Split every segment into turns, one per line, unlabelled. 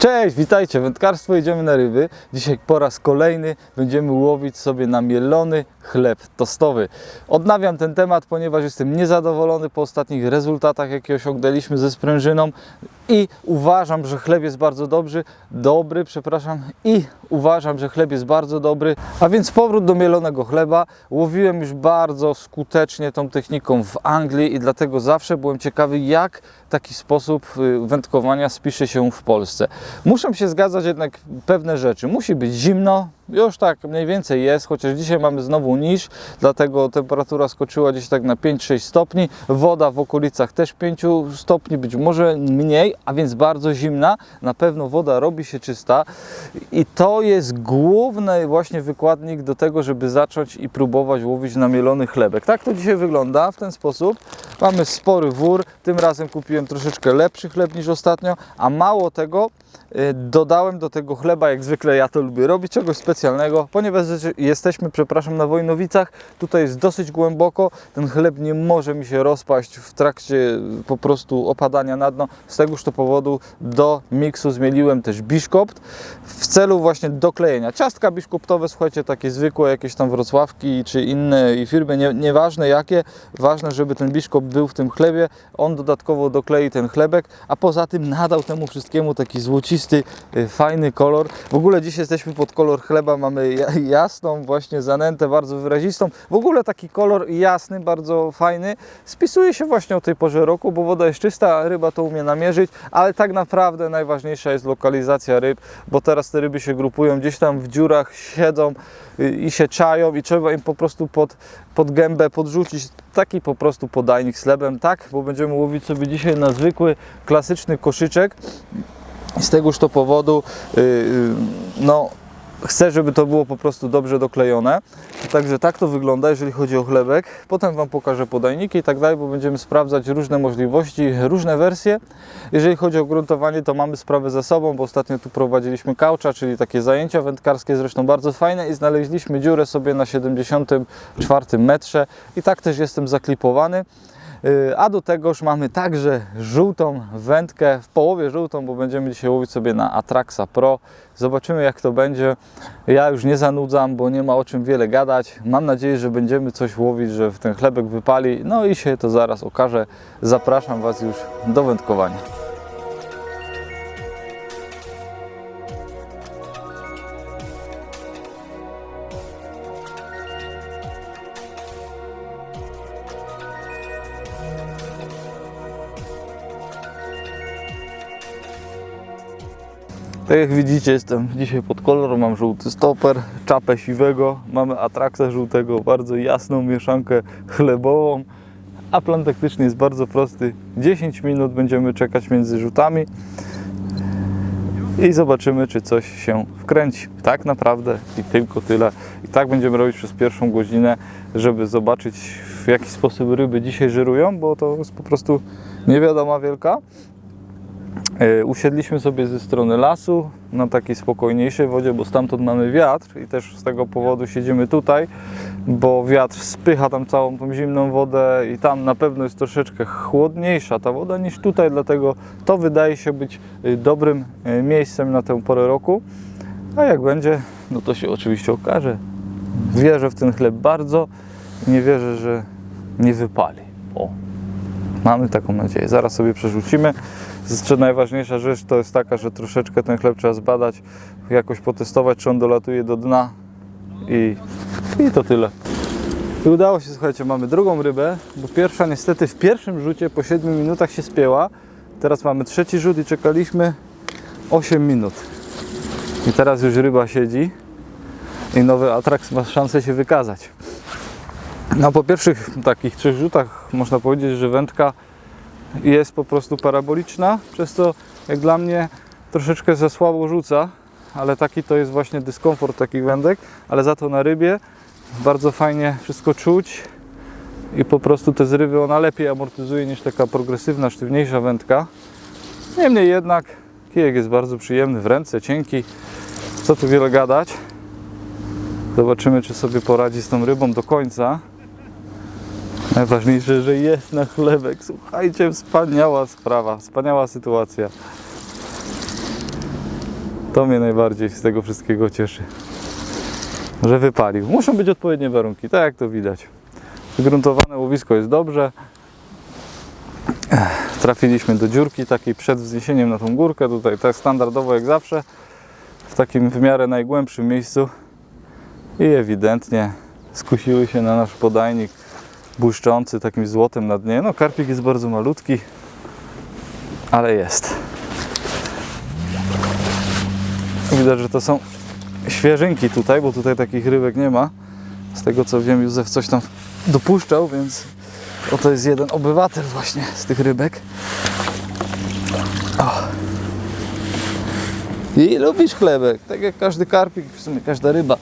Cześć, witajcie, wędkarstwo, idziemy na ryby. Dzisiaj po raz kolejny będziemy łowić sobie na mielony chleb tostowy. Odnawiam ten temat, ponieważ jestem niezadowolony po ostatnich rezultatach, jakie osiągnęliśmy ze sprężyną i uważam, że chleb jest bardzo dobry, dobry, przepraszam, i uważam, że chleb jest bardzo dobry, a więc powrót do mielonego chleba. Łowiłem już bardzo skutecznie tą techniką w Anglii i dlatego zawsze byłem ciekawy, jak taki sposób y, wędkowania spisze się w Polsce. Muszą się zgadzać jednak pewne rzeczy. Musi być zimno, już tak mniej więcej jest, chociaż dzisiaj mamy znowu niż, dlatego temperatura skoczyła gdzieś tak na 5-6 stopni. Woda w okolicach też 5 stopni, być może mniej, a więc bardzo zimna. Na pewno woda robi się czysta i to jest główny właśnie wykładnik do tego, żeby zacząć i próbować łowić na mielony chlebek. Tak to dzisiaj wygląda w ten sposób. Mamy spory wór, tym razem kupiłem troszeczkę lepszy chleb niż ostatnio, a mało tego, y, dodałem do tego chleba, jak zwykle ja to lubię robić, czegoś specjalnego, ponieważ jesteśmy, przepraszam, na Wojnowicach, tutaj jest dosyć głęboko, ten chleb nie może mi się rozpaść w trakcie po prostu opadania na dno, z tegoż to powodu do miksu zmieliłem też biszkopt w celu właśnie doklejenia. Ciastka biszkoptowe, słuchajcie, takie zwykłe, jakieś tam wrocławki czy inne i firmy, nie, nieważne jakie, ważne, żeby ten biszkopt był w tym chlebie, on dodatkowo doklei ten chlebek, a poza tym nadał temu wszystkiemu taki złocisty, y, fajny kolor. W ogóle dziś jesteśmy pod kolor chleba, mamy ja- jasną właśnie zanętę, bardzo wyrazistą. W ogóle taki kolor jasny, bardzo fajny. Spisuje się właśnie o tej porze roku, bo woda jest czysta, ryba to umie namierzyć, ale tak naprawdę najważniejsza jest lokalizacja ryb, bo teraz te ryby się grupują, gdzieś tam w dziurach siedzą i się czają i trzeba im po prostu pod, pod gębę podrzucić taki po prostu podajnik z chlebem, tak, bo będziemy łowić sobie dzisiaj na zwykły, klasyczny koszyczek. I z tegoż to powodu, yy, yy, no, chcę, żeby to było po prostu dobrze doklejone. Także tak to wygląda, jeżeli chodzi o chlebek. Potem Wam pokażę podajniki i tak dalej, bo będziemy sprawdzać różne możliwości, różne wersje. Jeżeli chodzi o gruntowanie, to mamy sprawę za sobą, bo ostatnio tu prowadziliśmy kaucza, czyli takie zajęcia wędkarskie, zresztą bardzo fajne i znaleźliśmy dziurę sobie na 74 metrze i tak też jestem zaklipowany. A do tegoż mamy także żółtą wędkę, w połowie żółtą, bo będziemy dzisiaj łowić sobie na Atraxa Pro. Zobaczymy jak to będzie. Ja już nie zanudzam, bo nie ma o czym wiele gadać. Mam nadzieję, że będziemy coś łowić, że w ten chlebek wypali. No i się to zaraz okaże. Zapraszam Was już do wędkowania. Tak jak widzicie, jestem dzisiaj pod kolor, mam żółty stoper, czapę siwego, mamy atraksa żółtego, bardzo jasną mieszankę chlebową, a plan taktyczny jest bardzo prosty. 10 minut będziemy czekać między rzutami i zobaczymy, czy coś się wkręci. Tak naprawdę i tylko tyle. I tak będziemy robić przez pierwszą godzinę, żeby zobaczyć w jaki sposób ryby dzisiaj żerują, bo to jest po prostu niewiadoma wielka. E, Usiedliśmy sobie ze strony lasu na takiej spokojniejszej wodzie, bo stamtąd mamy wiatr i też z tego powodu siedzimy tutaj, bo wiatr spycha tam całą tą zimną wodę i tam na pewno jest troszeczkę chłodniejsza ta woda niż tutaj, dlatego to wydaje się być y, dobrym y, miejscem na tę porę roku. A jak będzie, no to się oczywiście okaże. Wierzę w ten chleb bardzo, nie wierzę, że nie wypali. O, Mamy taką nadzieję. Zaraz sobie przerzucimy. Jeszcze najważniejsza rzecz to jest taka, że troszeczkę ten chleb trzeba zbadać, jakoś potestować, czy on dolatuje do dna i, i to tyle. I udało się, słuchajcie, mamy drugą rybę, bo pierwsza niestety w pierwszym rzucie po 7 minutach się spięła. Teraz mamy trzeci rzut i czekaliśmy 8 minut. I teraz już ryba siedzi i nowy atraks ma szansę się wykazać. No po pierwszych takich trzech rzutach można powiedzieć, że wędka jest po prostu paraboliczna, przez co jak dla mnie troszeczkę za słabo rzuca, ale taki to jest właśnie dyskomfort takich wędek, ale za to na rybie bardzo fajnie wszystko czuć i po prostu te zrywy ona lepiej amortyzuje niż taka progresywna, sztywniejsza wędka. Niemniej jednak kijek jest bardzo przyjemny w ręce, cienki, co tu wiele gadać. Zobaczymy, czy sobie poradzi z tą rybą do końca. Najważniejsze, że jest na chlebek. Słuchajcie, wspaniała sprawa, wspaniała sytuacja. To mnie najbardziej z tego wszystkiego cieszy. Że wypalił. Muszą być odpowiednie warunki, tak jak to widać. Wygruntowane łowisko jest dobrze. Trafiliśmy do dziurki takiej przed wzniesieniem na tą górkę. Tutaj tak standardowo jak zawsze. W takim w miarę najgłębszym miejscu. I ewidentnie skusiły się na nasz podajnik błyszczący takim złotem na dnie. No karpik jest bardzo malutki, ale jest. Widać, że to są świeżynki tutaj, bo tutaj takich rybek nie ma. Z tego co wiem, Józef coś tam dopuszczał, więc oto jest jeden obywatel właśnie z tych rybek. O. I lubisz chlebek, tak jak każdy karpik, w sumie każda ryba.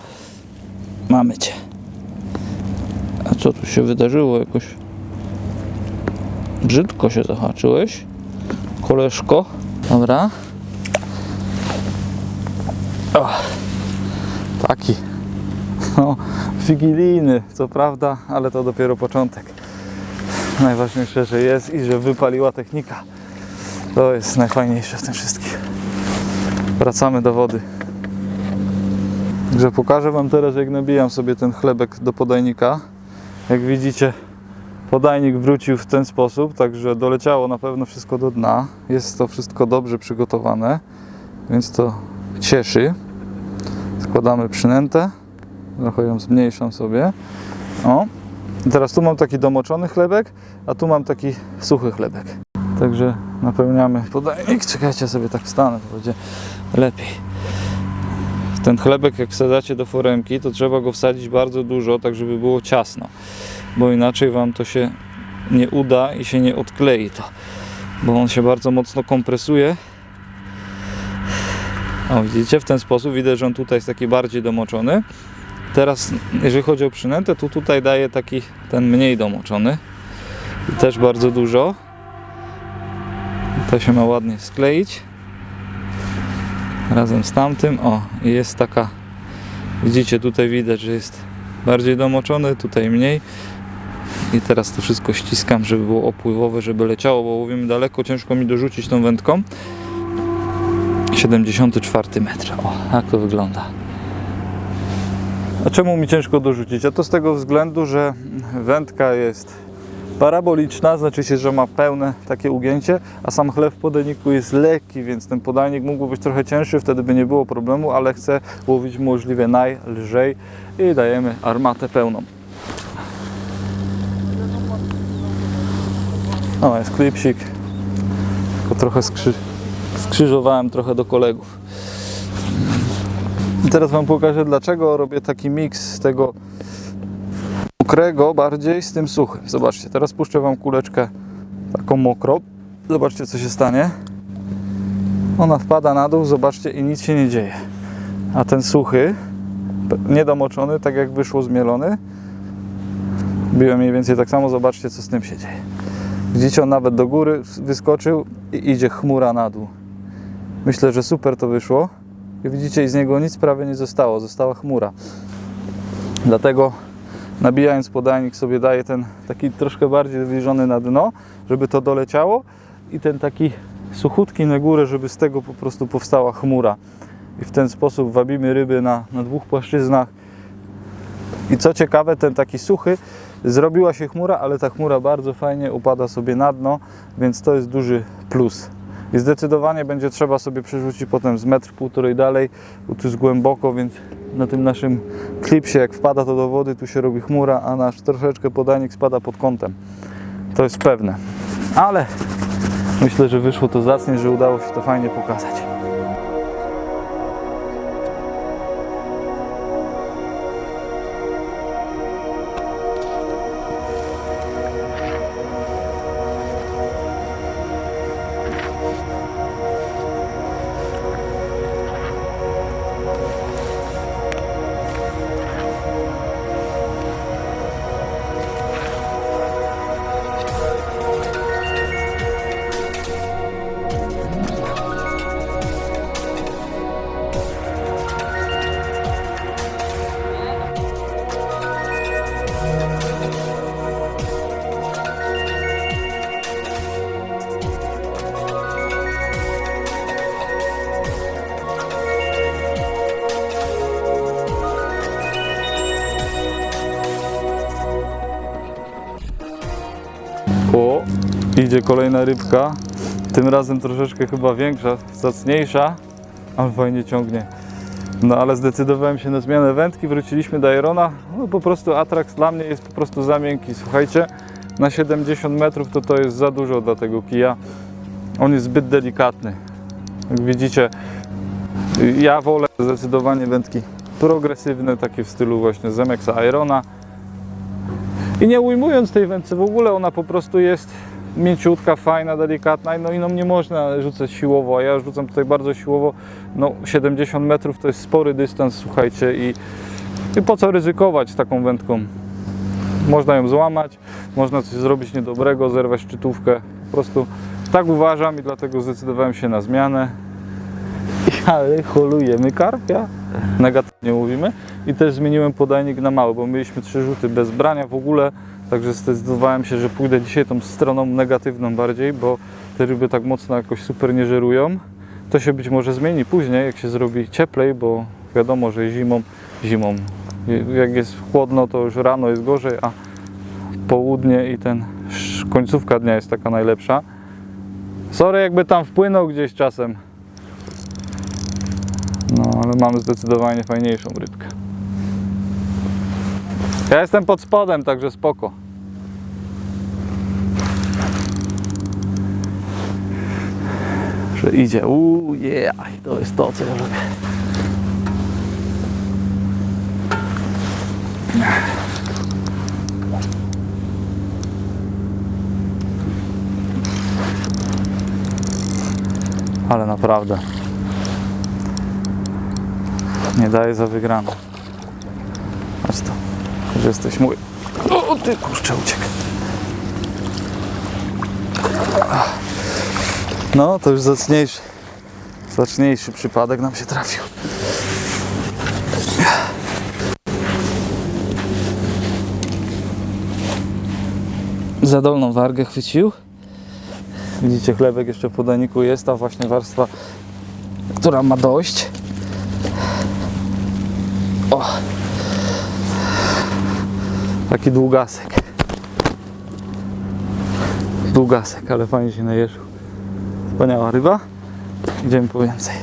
Mamy cię. Co tu się wydarzyło jakoś? Brzydko się zahaczyłeś, koleżko. Dobra. O, taki. No, wigilijny, co prawda, ale to dopiero początek. Najważniejsze, że jest i że wypaliła technika. To jest najfajniejsze w tym wszystkim. Wracamy do wody. Także pokażę Wam teraz, jak nabijam sobie ten chlebek do podajnika. Jak widzicie, podajnik wrócił w ten sposób, także doleciało na pewno wszystko do dna. Jest to wszystko dobrze przygotowane, więc to cieszy. Składamy przynętę. Trochę ją zmniejszam sobie. O. I teraz tu mam taki domoczony chlebek, a tu mam taki suchy chlebek. Także napełniamy podajnik. Czekajcie, sobie tak wstanę, to będzie lepiej. Ten chlebek, jak wsadzacie do foremki, to trzeba go wsadzić bardzo dużo, tak żeby było ciasno, bo inaczej Wam to się nie uda i się nie odklei to, bo on się bardzo mocno kompresuje. O, widzicie, w ten sposób widać, że on tutaj jest taki bardziej domoczony. Teraz, jeżeli chodzi o przynętę, to tutaj daje taki ten mniej domoczony. I też bardzo dużo. To się ma ładnie skleić razem z tamtym. O, jest taka, widzicie, tutaj widać, że jest bardziej domoczony, tutaj mniej. I teraz to wszystko ściskam, żeby było opływowe, żeby leciało, bo łowimy daleko, ciężko mi dorzucić tą wędką. 74 metr. O, jak to wygląda. A czemu mi ciężko dorzucić? A to z tego względu, że wędka jest paraboliczna, znaczy się, że ma pełne takie ugięcie, a sam chleb w podajniku jest lekki, więc ten podajnik mógłby być trochę cięższy, wtedy by nie było problemu, ale chcę łowić możliwie najlżej i dajemy armatę pełną. O, jest klipsik. Tylko trochę skrzy... skrzyżowałem trochę do kolegów. I teraz Wam pokażę, dlaczego robię taki miks tego mokrego bardziej z tym suchym. Zobaczcie, teraz puszczę Wam kuleczkę taką mokrą. Zobaczcie, co się stanie. Ona wpada na dół, zobaczcie, i nic się nie dzieje. A ten suchy, niedomoczony, tak jak wyszło zmielony, biłem mniej więcej tak samo, zobaczcie, co z tym się dzieje. Widzicie, on nawet do góry wyskoczył i idzie chmura na dół. Myślę, że super to wyszło. I widzicie, i z niego nic prawie nie zostało, została chmura. Dlatego nabijając podajnik sobie daje ten taki troszkę bardziej zbliżony na dno, żeby to doleciało i ten taki suchutki na górę, żeby z tego po prostu powstała chmura. I w ten sposób wabimy ryby na, na dwóch płaszczyznach. I co ciekawe, ten taki suchy, zrobiła się chmura, ale ta chmura bardzo fajnie upada sobie na dno, więc to jest duży plus. I zdecydowanie będzie trzeba sobie przerzucić potem z metr, półtorej dalej, bo tu jest głęboko, więc na tym naszym klipsie, jak wpada to do wody, tu się robi chmura, a nasz troszeczkę podajnik spada pod kątem. To jest pewne. Ale myślę, że wyszło to zacnie, że udało się to fajnie pokazać. Idzie kolejna rybka. Tym razem troszeczkę chyba większa, zacniejsza, ale fajnie ciągnie. No ale zdecydowałem się na zmianę wędki, wróciliśmy do Irona. No po prostu Atrax dla mnie jest po prostu za miękki. Słuchajcie, na 70 metrów to to jest za dużo dla tego kija. On jest zbyt delikatny. Jak widzicie, ja wolę zdecydowanie wędki progresywne, takie w stylu właśnie Zemexa Irona. I nie ujmując tej wędce w ogóle, ona po prostu jest mięciutka, fajna, delikatna, no i no nie można rzucać siłowo, a ja rzucam tutaj bardzo siłowo, no 70 metrów to jest spory dystans, słuchajcie, i, i po co ryzykować taką wędką? Można ją złamać, można coś zrobić niedobrego, zerwać szczytówkę, po prostu tak uważam i dlatego zdecydowałem się na zmianę. Ale holujemy karpia, negatywnie mówimy. I też zmieniłem podajnik na mały, bo mieliśmy trzy rzuty bez brania w ogóle, Także zdecydowałem się, że pójdę dzisiaj tą stroną negatywną bardziej, bo te ryby tak mocno jakoś super nie żerują. To się być może zmieni później, jak się zrobi cieplej, bo wiadomo, że zimą, zimą, jak jest chłodno, to już rano jest gorzej, a południe i ten końcówka dnia jest taka najlepsza. Sorry, jakby tam wpłynął gdzieś czasem. No, ale mamy zdecydowanie fajniejszą rybkę. Ja jestem pod spodem, także spoko. Że idzie. Uuu, yeah, to jest to, co ja lubię. Ale naprawdę. Nie daje za wygraną. Że jesteś mój. O, ty kurczę, uciekł. No, to już zacniejszy, zacniejszy przypadek nam się trafił. Za dolną wargę chwycił. Widzicie, chlebek jeszcze w podaniku jest, ta właśnie warstwa, która ma dojść. O, Taki długasek. Długasek, ale fajnie się najeżył. Wspaniała ryba. Idziemy po więcej.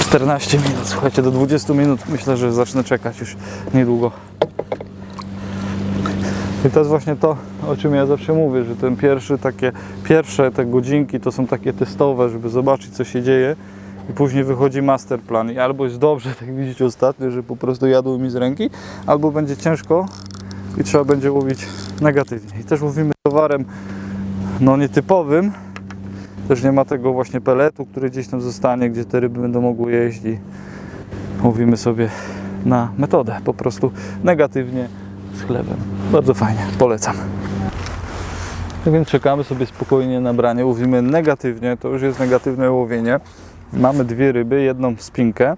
14 minut, słuchajcie, do 20 minut myślę, że zacznę czekać już niedługo. I to jest właśnie to, o czym ja zawsze mówię, że ten pierwszy takie, pierwsze te godzinki to są takie testowe, żeby zobaczyć co się dzieje i później wychodzi masterplan i albo jest dobrze, tak widzicie ostatnio, że po prostu jadło mi z ręki, albo będzie ciężko i trzeba będzie łowić negatywnie. I też łowimy towarem no nietypowym, też nie ma tego właśnie peletu, który gdzieś tam zostanie, gdzie te ryby będą mogły jeść i łowimy sobie na metodę, po prostu negatywnie z chlebem. Bardzo fajnie, polecam. Tak więc czekamy sobie spokojnie na branie, łowimy negatywnie, to już jest negatywne łowienie. Mamy dwie ryby, jedną spinkę.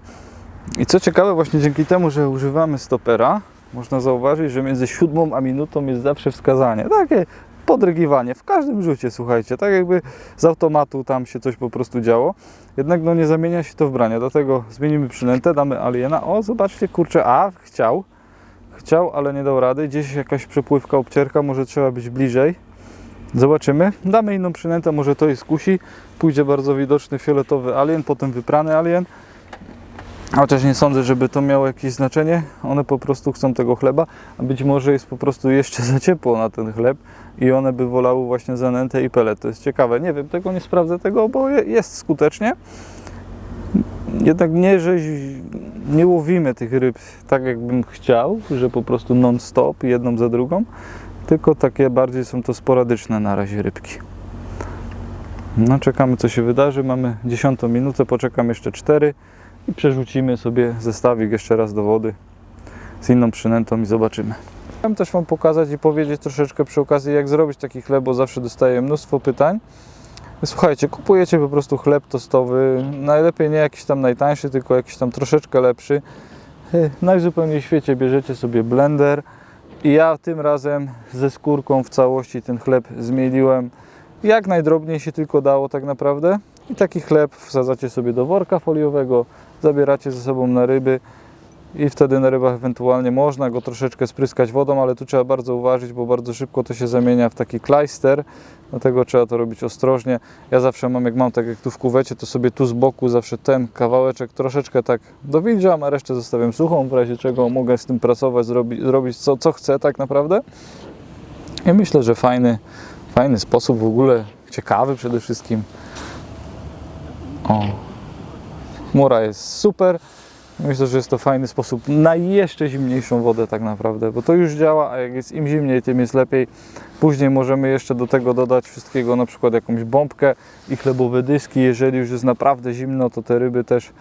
I co ciekawe, właśnie dzięki temu, że używamy stopera, można zauważyć, że między siódmą a minutą jest zawsze wskazanie. Takie podrygiwanie w każdym rzucie, słuchajcie, tak jakby z automatu tam się coś po prostu działo. Jednak no nie zamienia się to w branie, dlatego zmienimy przynętę, damy aliena. O, zobaczcie, kurczę, a, chciał. Chciał, ale nie dał rady. Gdzieś jakaś przepływka, obcierka, może trzeba być bliżej. Zobaczymy. Damy inną przynętę, może to jest kusi. Pójdzie bardzo widoczny fioletowy alien, potem wyprany alien. Chociaż nie sądzę, żeby to miało jakieś znaczenie. One po prostu chcą tego chleba, a być może jest po prostu jeszcze za ciepło na ten chleb i one by wolały właśnie zanętę i pelet. To jest ciekawe. Nie wiem, tego nie sprawdzę tego, bo je- jest skutecznie. Jednak nie, że nie łowimy tych ryb tak, jakbym chciał, że po prostu non-stop, jedną za drugą, tylko takie bardziej są to sporadyczne na razie rybki. No, czekamy co się wydarzy. Mamy 10 minutę, poczekam jeszcze 4 i przerzucimy sobie zestawik jeszcze raz do wody z inną przynętą i zobaczymy. Chciałem też Wam pokazać i powiedzieć troszeczkę przy okazji, jak zrobić taki chleb, bo zawsze dostaję mnóstwo pytań. Słuchajcie, kupujecie po prostu chleb tostowy, najlepiej nie jakiś tam najtańszy, tylko jakiś tam troszeczkę lepszy. Eh, Najzupełniej w świecie bierzecie sobie blender i ja tym razem ze skórką w całości ten chleb zmieliłem jak najdrobniej się tylko dało tak naprawdę. I taki chleb wsadzacie sobie do worka foliowego, zabieracie ze sobą na ryby i wtedy na rybach ewentualnie można go troszeczkę spryskać wodą, ale tu trzeba bardzo uważać, bo bardzo szybko to się zamienia w taki klajster, dlatego trzeba to robić ostrożnie. Ja zawsze mam, jak mam tak jak tu w kuwecie, to sobie tu z boku zawsze ten kawałeczek troszeczkę tak dowilżam, a resztę zostawiam suchą, w razie czego mogę z tym pracować, zrobi, zrobić co, co chcę tak naprawdę. I myślę, że fajny, fajny sposób w ogóle, ciekawy przede wszystkim. O, chmura jest super. Myślę, że jest to fajny sposób na jeszcze zimniejszą wodę tak naprawdę, bo to już działa, a jak jest im zimniej, tym jest lepiej. Później możemy jeszcze do tego dodać wszystkiego, na przykład jakąś bombkę i chlebowe dyski. Jeżeli już jest naprawdę zimno, to te ryby też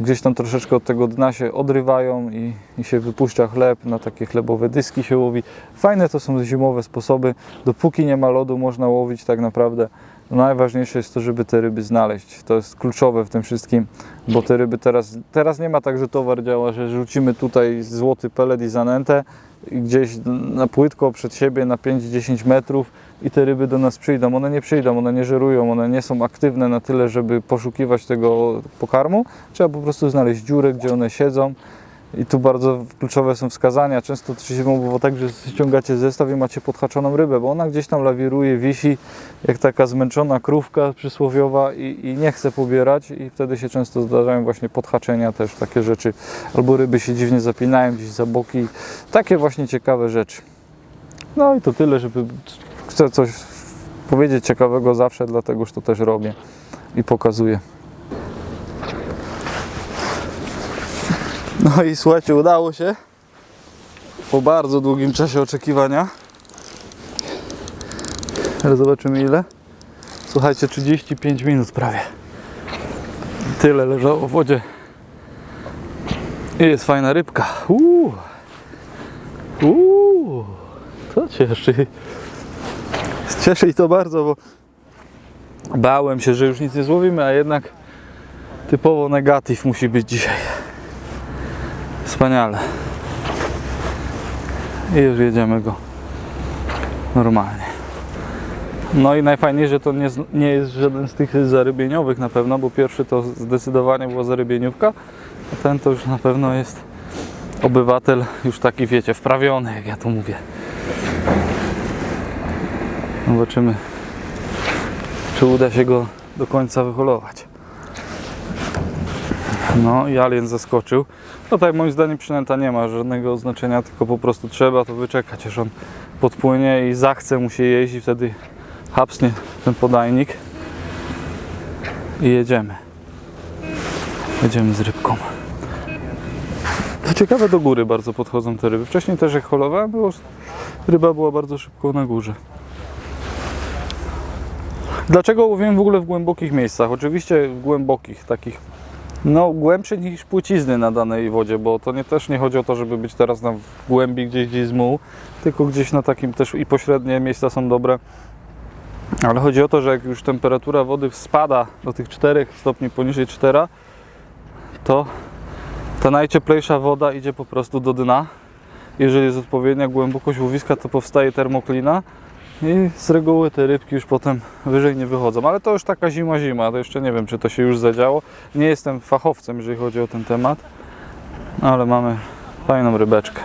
gdzieś tam troszeczkę od tego dna się odrywają i, i się wypuszcza chleb, na takie chlebowe dyski się łowi. Fajne to są zimowe sposoby. Dopóki nie ma lodu, można łowić tak naprawdę. Najważniejsze jest to, żeby te ryby znaleźć. To jest kluczowe w tym wszystkim, bo te ryby teraz, teraz nie ma tak, że towar działa, że rzucimy tutaj złoty pelet i zanętę gdzieś na płytko przed siebie na 5-10 metrów i te ryby do nas przyjdą. One nie przyjdą, one nie żerują, one nie są aktywne na tyle, żeby poszukiwać tego pokarmu. Trzeba po prostu znaleźć dziurę, gdzie one siedzą. I tu bardzo kluczowe są wskazania. Często to się było tak, że ściągacie zestaw i macie podhaczoną rybę, bo ona gdzieś tam lawiruje, wisi jak taka zmęczona krówka przysłowiowa i, i nie chce pobierać i wtedy się często zdarzają właśnie podhaczenia też takie rzeczy. Albo ryby się dziwnie zapinają gdzieś za boki. Takie właśnie ciekawe rzeczy. No i to tyle, żeby chcę coś powiedzieć ciekawego zawsze, dlatego że to też robię i pokazuję. No i słuchajcie, udało się po bardzo długim czasie oczekiwania. Ale zobaczymy ile. Słuchajcie, 35 minut prawie. Tyle leżało w wodzie. I jest fajna rybka. Uuu. Uuu. To cieszy. Cieszy i to bardzo, bo bałem się, że już nic nie złowimy, a jednak typowo negatyw musi być dzisiaj. Wspaniale. I już jedziemy go normalnie. No i najfajniejsze, że to nie, nie jest żaden z tych zarybieniowych na pewno, bo pierwszy to zdecydowanie była zarybieniówka, a ten to już na pewno jest obywatel już taki, wiecie, wprawiony, jak ja to mówię. Zobaczymy, czy uda się go do końca wyholować. No i alien zaskoczył. No tak moim zdaniem przynęta nie ma żadnego znaczenia, tylko po prostu trzeba to wyczekać, aż on podpłynie i zachce mu się i wtedy hapsnie ten podajnik i jedziemy. Jedziemy z rybką. To ciekawe, do góry bardzo podchodzą te ryby. Wcześniej też jak holowałem, było, ryba była bardzo szybko na górze. Dlaczego łowiłem w ogóle w głębokich miejscach? Oczywiście w głębokich, takich no, głębsze niż płcizny na danej wodzie, bo to nie, też nie chodzi o to, żeby być teraz na głębi gdzieś, gdzieś z mułu, tylko gdzieś na takim też i pośrednie miejsca są dobre. Ale chodzi o to, że jak już temperatura wody spada do tych 4 stopni poniżej 4, to ta najcieplejsza woda idzie po prostu do dna. Jeżeli jest odpowiednia głębokość łowiska, to powstaje termoklina i z reguły te rybki już potem wyżej nie wychodzą. Ale to już taka zima, zima. To jeszcze nie wiem, czy to się już zadziało. Nie jestem fachowcem, jeżeli chodzi o ten temat, ale mamy fajną rybeczkę.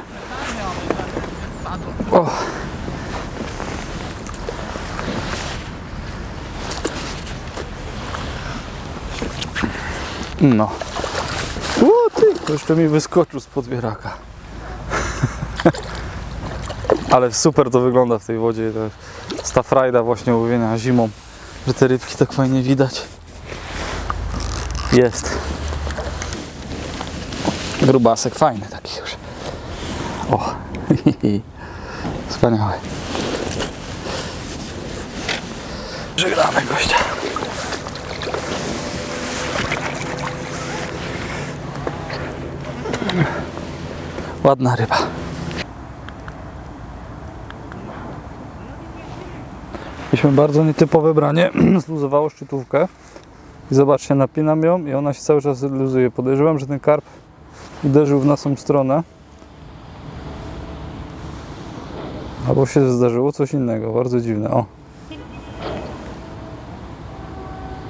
O. No. O ty, to jeszcze mi wyskoczył z podwieraka. Ale super to wygląda w tej wodzie. Ta frajda właśnie łowienia zimą, że te rybki tak fajnie widać. Jest. Grubasek fajny taki już. O, wspaniały. Żegnamy gościa. Ładna ryba. Mieliśmy bardzo nietypowe branie. Zluzowało szczytówkę. I zobaczcie, napinam ją i ona się cały czas luzuje. Podejrzewam, że ten karp uderzył w naszą stronę. Albo się zdarzyło coś innego. Bardzo dziwne. O.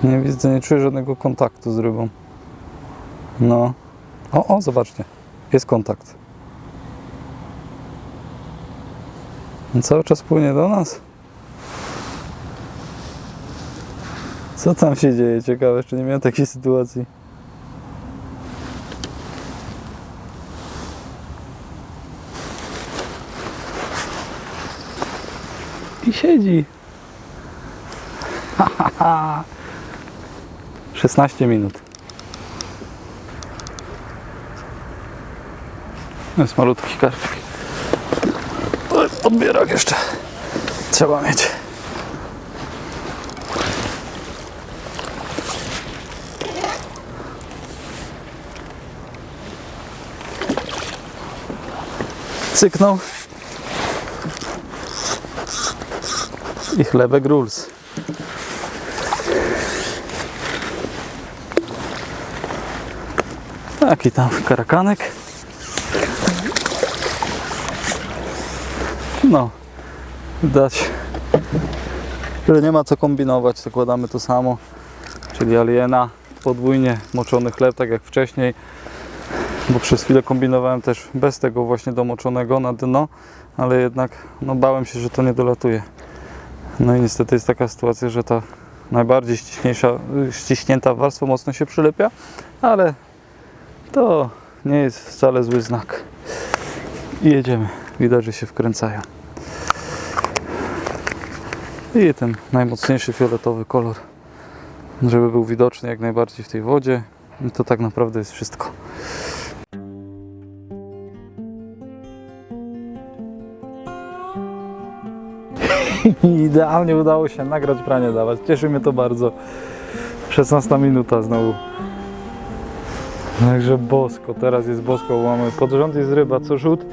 Nie widzę, nie czuję żadnego kontaktu z rybą. No. O, o, zobaczcie. Jest kontakt. On cały czas płynie do nas. Co tam się dzieje? Ciekawe, jeszcze nie miałem takiej sytuacji. I siedzi. 16 minut. Jest malutki karpik. Odbierak jeszcze. Trzeba mieć. Cyknął. I chlebek rules. Taki tam karakanek. No, widać, że nie ma co kombinować, zakładamy to samo, czyli aliena, podwójnie moczony chleb, tak jak wcześniej, bo przez chwilę kombinowałem też bez tego właśnie domoczonego na dno, ale jednak no, bałem się, że to nie dolatuje. No i niestety jest taka sytuacja, że ta najbardziej ściśnięta warstwa mocno się przylepia, ale to nie jest wcale zły znak. I jedziemy. Widać, że się wkręcają. I ten najmocniejszy fioletowy kolor, żeby był widoczny jak najbardziej w tej wodzie. I to tak naprawdę jest wszystko. Idealnie udało się nagrać pranie dawać. Cieszy mnie to bardzo. 16 minuta znowu. Także bosko, teraz jest bosko, bo mamy pod rząd jest ryba co rzut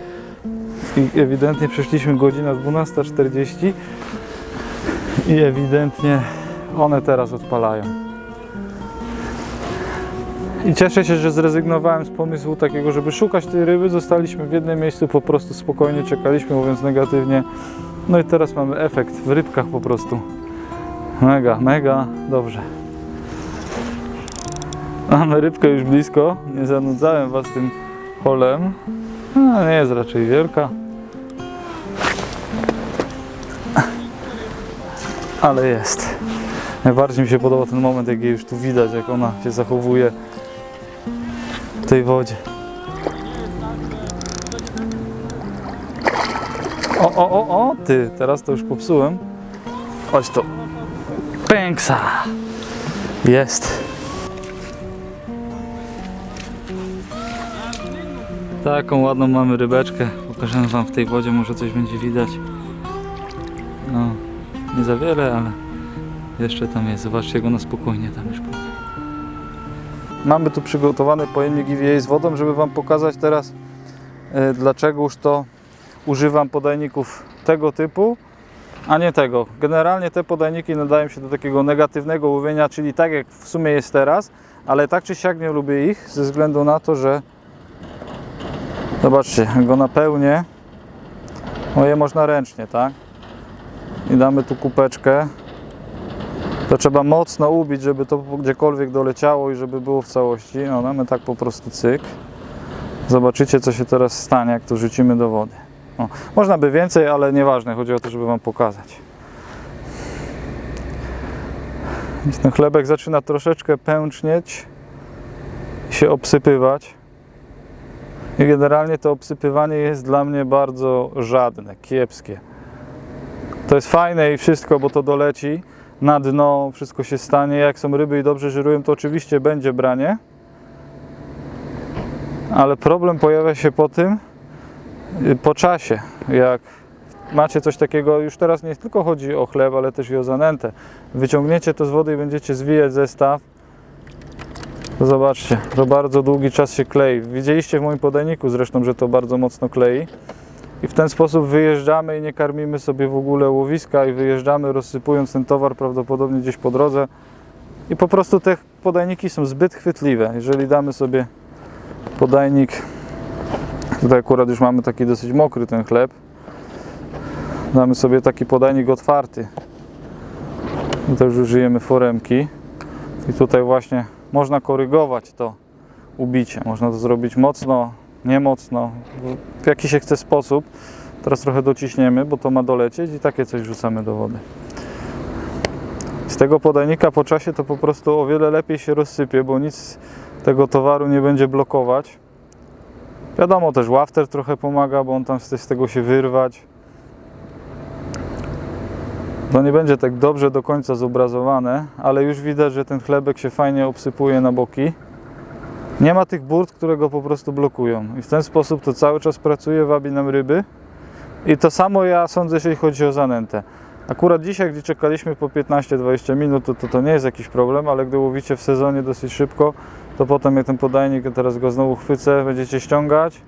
i ewidentnie przeszliśmy godzina 12.40 i ewidentnie one teraz odpalają. I cieszę się, że zrezygnowałem z pomysłu takiego, żeby szukać tej ryby. Zostaliśmy w jednym miejscu, po prostu spokojnie czekaliśmy, mówiąc negatywnie. No i teraz mamy efekt w rybkach po prostu. Mega, mega dobrze. Mamy rybkę już blisko. Nie zanudzałem Was tym holem. No, nie jest raczej wielka. Ale jest. Najbardziej mi się podoba ten moment, jak jej już tu widać, jak ona się zachowuje w tej wodzie. O, o, o, o, ty, teraz to już popsułem. Chodź tu. Pęksa. Jest. Taką ładną mamy rybeczkę. Pokażemy Wam w tej wodzie, może coś będzie widać. No, nie za wiele, ale jeszcze tam jest. Zobaczcie, jak ona spokojnie tam już. Mamy tu przygotowany pojemnik EVA z wodą, żeby Wam pokazać teraz, e, dlaczego już to używam podajników tego typu, a nie tego. Generalnie te podajniki nadają się do takiego negatywnego łowienia, czyli tak jak w sumie jest teraz, ale tak czy siak nie lubię ich ze względu na to, że zobaczcie, go napełnię, no je można ręcznie, tak? I damy tu kupeczkę. To trzeba mocno ubić, żeby to gdziekolwiek doleciało i żeby było w całości. No damy tak po prostu cyk. Zobaczycie, co się teraz stanie, jak to rzucimy do wody. O, można by więcej, ale nieważne, chodzi o to, żeby Wam pokazać. Ten chlebek zaczyna troszeczkę pęcznieć i się obsypywać. I generalnie to obsypywanie jest dla mnie bardzo żadne, kiepskie. To jest fajne i wszystko, bo to doleci na dno, wszystko się stanie. Jak są ryby i dobrze żyrują, to oczywiście będzie branie. Ale problem pojawia się po tym, po czasie, jak macie coś takiego, już teraz nie tylko chodzi o chleb, ale też i o zanętę. Wyciągniecie to z wody i będziecie zwijać zestaw, zobaczcie, to bardzo długi czas się klei. Widzieliście w moim podajniku zresztą, że to bardzo mocno klei. I w ten sposób wyjeżdżamy i nie karmimy sobie w ogóle łowiska i wyjeżdżamy rozsypując ten towar prawdopodobnie gdzieś po drodze. I po prostu te podajniki są zbyt chwytliwe. Jeżeli damy sobie podajnik Tutaj akurat już mamy taki dosyć mokry ten chleb. Damy sobie taki podajnik otwarty. Już użyjemy foremki. I tutaj właśnie można korygować to ubicie. Można to zrobić mocno nie mocno, w jaki się chce sposób. Teraz trochę dociśniemy, bo to ma dolecieć i takie coś wrzucamy do wody. Z tego podajnika po czasie to po prostu o wiele lepiej się rozsypie, bo nic tego towaru nie będzie blokować. Wiadomo też wafter trochę pomaga, bo on tam chce z tego się wyrwać. To nie będzie tak dobrze do końca zobrazowane, ale już widać, że ten chlebek się fajnie obsypuje na boki. Nie ma tych burt, które go po prostu blokują. I w ten sposób to cały czas pracuje, wabi nam ryby. I to samo ja sądzę, jeśli chodzi o zanętę. Akurat dzisiaj, gdzie czekaliśmy po 15-20 minut, to, to to nie jest jakiś problem, ale gdy łowicie w sezonie dosyć szybko, to potem jak ten podajnik, teraz go znowu chwycę, będziecie ściągać.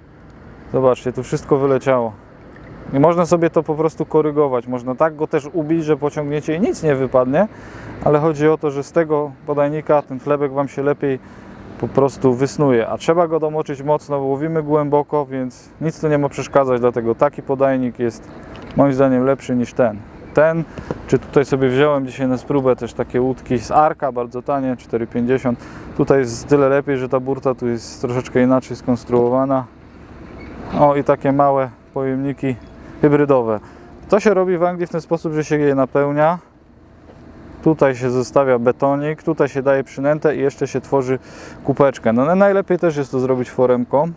Zobaczcie, tu wszystko wyleciało. I można sobie to po prostu korygować. Można tak go też ubić, że pociągniecie i nic nie wypadnie, ale chodzi o to, że z tego podajnika ten chlebek Wam się lepiej po prostu wysnuje. A trzeba go domoczyć mocno, bo łowimy głęboko, więc nic tu nie ma przeszkadzać, dlatego taki podajnik jest moim zdaniem lepszy niż ten. Ten, czy tutaj sobie wziąłem dzisiaj na spróbę też takie łódki z Arka, bardzo tanie, 4,50. Tutaj jest tyle lepiej, że ta burta tu jest troszeczkę inaczej skonstruowana. O i takie małe pojemniki hybrydowe. To się robi w Anglii w ten sposób, że się je napełnia. Tutaj się zostawia betonik, tutaj się daje przynętę i jeszcze się tworzy kupeczkę. No najlepiej też jest to zrobić foremką,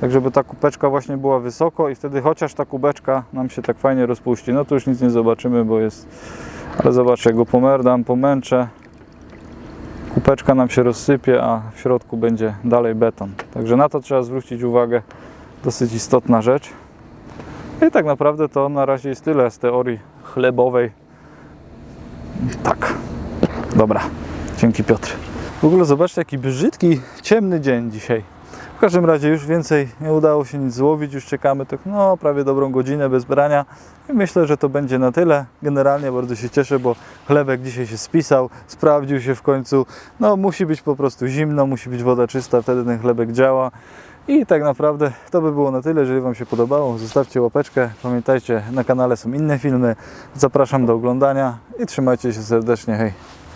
tak żeby ta kupeczka właśnie była wysoko i wtedy chociaż ta kubeczka nam się tak fajnie rozpuści. No tu już nic nie zobaczymy, bo jest... Ale zobaczcie, jak go pomerdam, pomęczę. Kupeczka nam się rozsypie, a w środku będzie dalej beton. Także na to trzeba zwrócić uwagę. Dosyć istotna rzecz. I tak naprawdę to na razie jest tyle z teorii chlebowej. Tak. Dobra. Dzięki Piotr. W ogóle zobaczcie jaki brzydki, ciemny dzień dzisiaj. W każdym razie już więcej nie udało się nic złowić, już czekamy tak no prawie dobrą godzinę bez brania i myślę, że to będzie na tyle. Generalnie bardzo się cieszę, bo chlebek dzisiaj się spisał, sprawdził się w końcu. No musi być po prostu zimno, musi być woda czysta, wtedy ten chlebek działa. I tak naprawdę to by było na tyle. Jeżeli Wam się podobało, zostawcie łapeczkę. Pamiętajcie, na kanale są inne filmy. Zapraszam do oglądania i trzymajcie się serdecznie. Hej!